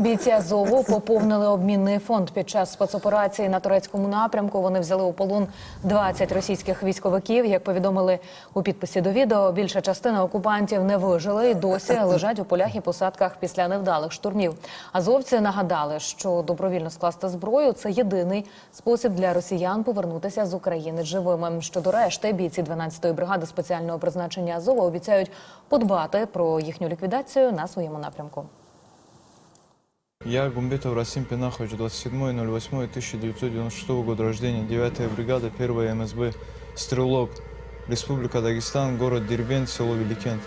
Бійці Азову поповнили обмінний фонд під час спецоперації на турецькому напрямку. Вони взяли у полон 20 російських військовиків. Як повідомили у підписі до відео, більша частина окупантів не вижили і досі лежать у полях і посадках після невдалих штурмів. Азовці нагадали, що добровільно скласти зброю це єдиний спосіб для росіян повернутися з України живими. Щодо решти, бійці 12-ї бригади спеціального призначення Азова обіцяють подбати про їхню ліквідацію на своєму напрямку. Я, Гумбетов Расим Пинахович, 27.08.1996 года рождения, 9 бригада, 1 МСБ, Стрелок, Республика Дагестан, город Дербент, село Великент.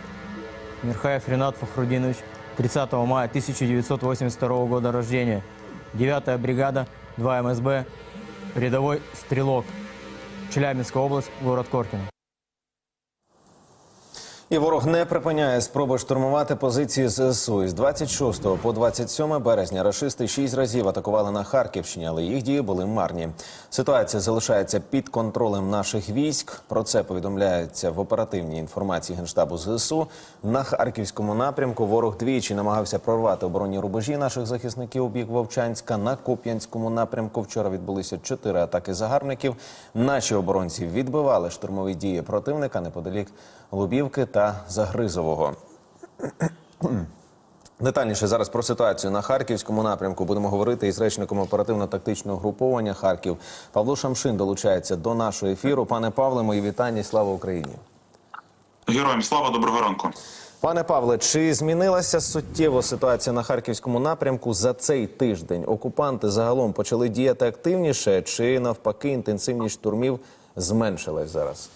Мирхаев Ренат Фахрудинович, 30 мая 1982 года рождения. 9 бригада, 2 МСБ, рядовой стрелок. Челябинская область, город Коркино. І ворог не припиняє спроби штурмувати позиції ЗСУ. Із 26 по 27 березня рашисти шість разів атакували на Харківщині, але їх дії були марні. Ситуація залишається під контролем наших військ. Про це повідомляється в оперативній інформації генштабу ЗСУ. На харківському напрямку ворог двічі намагався прорвати оборонні рубежі наших захисників у бік Вовчанська. На Куп'янському напрямку вчора відбулися чотири атаки загарбників. Наші оборонці відбивали штурмові дії противника неподалік Лубівки та Загризового. Детальніше зараз про ситуацію на харківському напрямку будемо говорити із речником оперативно-тактичного груповання Харків. Павло Шамшин долучається до нашого ефіру. Пане Павле, мої вітання. і Слава Україні. Героям слава, доброго ранку. Пане Павле, чи змінилася суттєво ситуація на харківському напрямку за цей тиждень? Окупанти загалом почали діяти активніше, чи навпаки інтенсивність штурмів зменшилась зараз?